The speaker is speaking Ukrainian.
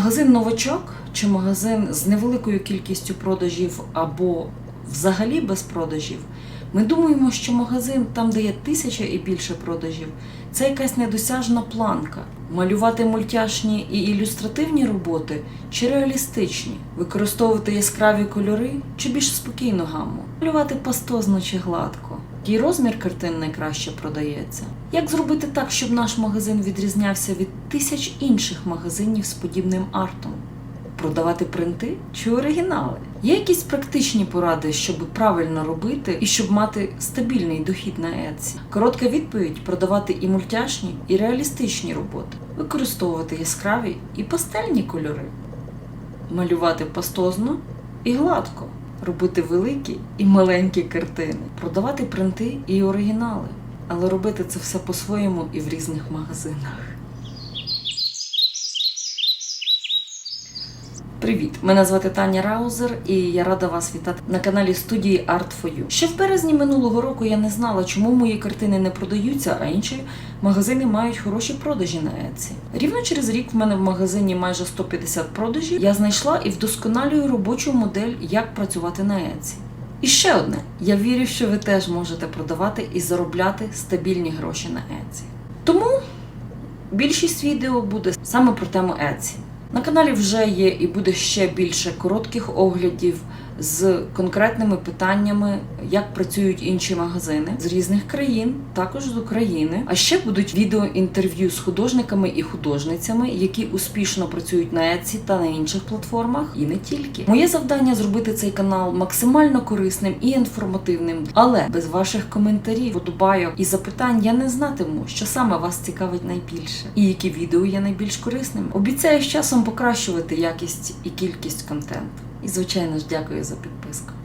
Магазин новачок чи магазин з невеликою кількістю продажів або взагалі без продажів. Ми думаємо, що магазин, там, де є тисяча і більше продажів, це якась недосяжна планка. Малювати мультяшні і ілюстративні роботи чи реалістичні, використовувати яскраві кольори чи більш спокійну гамму, малювати пастозно чи гладко. Який розмір картин найкраще продається? Як зробити так, щоб наш магазин відрізнявся від тисяч інших магазинів з подібним артом? Продавати принти чи оригінали? Є якісь практичні поради, щоб правильно робити і щоб мати стабільний дохід на Etsy? Коротка відповідь: продавати і мультяшні, і реалістичні роботи, використовувати яскраві і пастельні кольори, малювати пастозно і гладко, робити великі і маленькі картини, продавати принти і оригінали, але робити це все по-своєму і в різних магазинах. Привіт! Мене звати Таня Раузер, і я рада вас вітати на каналі студії Art for You. Ще в березні минулого року я не знала, чому мої картини не продаються, а інші магазини мають хороші продажі на Etsy. Рівно через рік в мене в магазині майже 150 продажів. Я знайшла і вдосконалюю робочу модель, як працювати на Etsy. І ще одне: я вірю, що ви теж можете продавати і заробляти стабільні гроші на Etsy. Тому більшість відео буде саме про тему Etsy. На каналі вже є і буде ще більше коротких оглядів з конкретними питаннями, як працюють інші магазини з різних країн, також з України. А ще будуть відео інтерв'ю з художниками і художницями, які успішно працюють на Etsy та на інших платформах, і не тільки. Моє завдання зробити цей канал максимально корисним і інформативним, але без ваших коментарів, подобайок і запитань я не знатиму, що саме вас цікавить найбільше, і які відео є найбільш корисними. Обіцяю з часом покращувати якість і кількість контенту. І звичайно ж дякую за підписку.